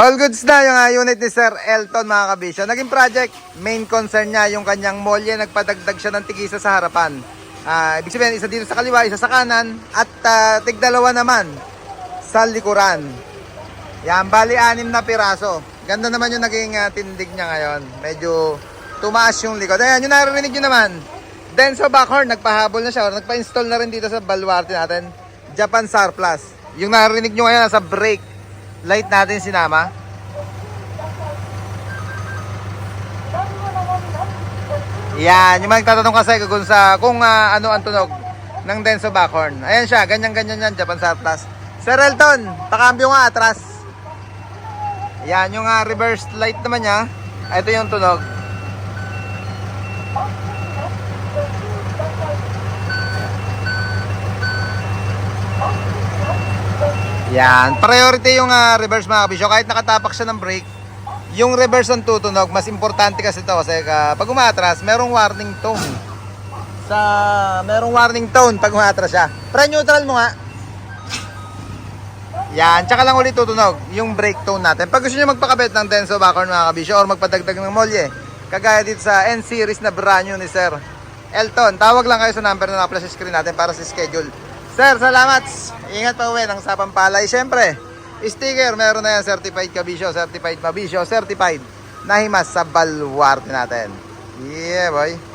All goods na yung ah, unit ni Sir Elton mga kabisyo. Naging project, main concern niya yung kanyang molye. Nagpadagdag siya ng tigisa sa harapan. Ah, ibig sabihin, isa dito sa kaliwa, isa sa kanan. At ah, tigdalawa naman sa likuran. Yan, bali anim na piraso. Ganda naman yung naging ah, tindig niya ngayon. Medyo tumaas yung likod. Ayan, yung narinig nyo naman. Denso Backhorn, nagpahabol na siya. Or nagpa-install na rin dito sa baluarte natin. Japan SAR Plus. Yung narinig nyo ngayon sa brake light natin sinama. Yan, yung mga nagtatanong kasi kung sa kung ah, ano ang tunog ng Denso Backhorn. Ayan siya, ganyan-ganyan yan, Japan SAR Plus. Sir Elton, pakambyo nga atras. Yan, yung ah, reverse light naman niya. Ito yung tunog. Yan, priority yung ah, reverse mga kabisyo. Kahit nakatapak siya ng brake, yung reverse ang tutunog, mas importante kasi ito kasi ah, pag umatras, merong warning tone. Sa merong warning tone pag umatras siya. Pre-neutral mo nga. Yan, tsaka lang ulit tutunog yung brake tone natin. Pag gusto niyo magpakabit ng Denso Backhorn mga kabisyo or magpadagdag ng molye, kagaya dito sa N-Series na brand new ni Sir Elton, tawag lang kayo sa number na naka sa screen natin para sa schedule. Sir, salamat! Ingat pa uwi ng Sapang Palay. Siyempre, sticker, meron na yan, certified kabisyo, certified mabisyo, certified nahimas sa baluarte natin. Yeah, boy.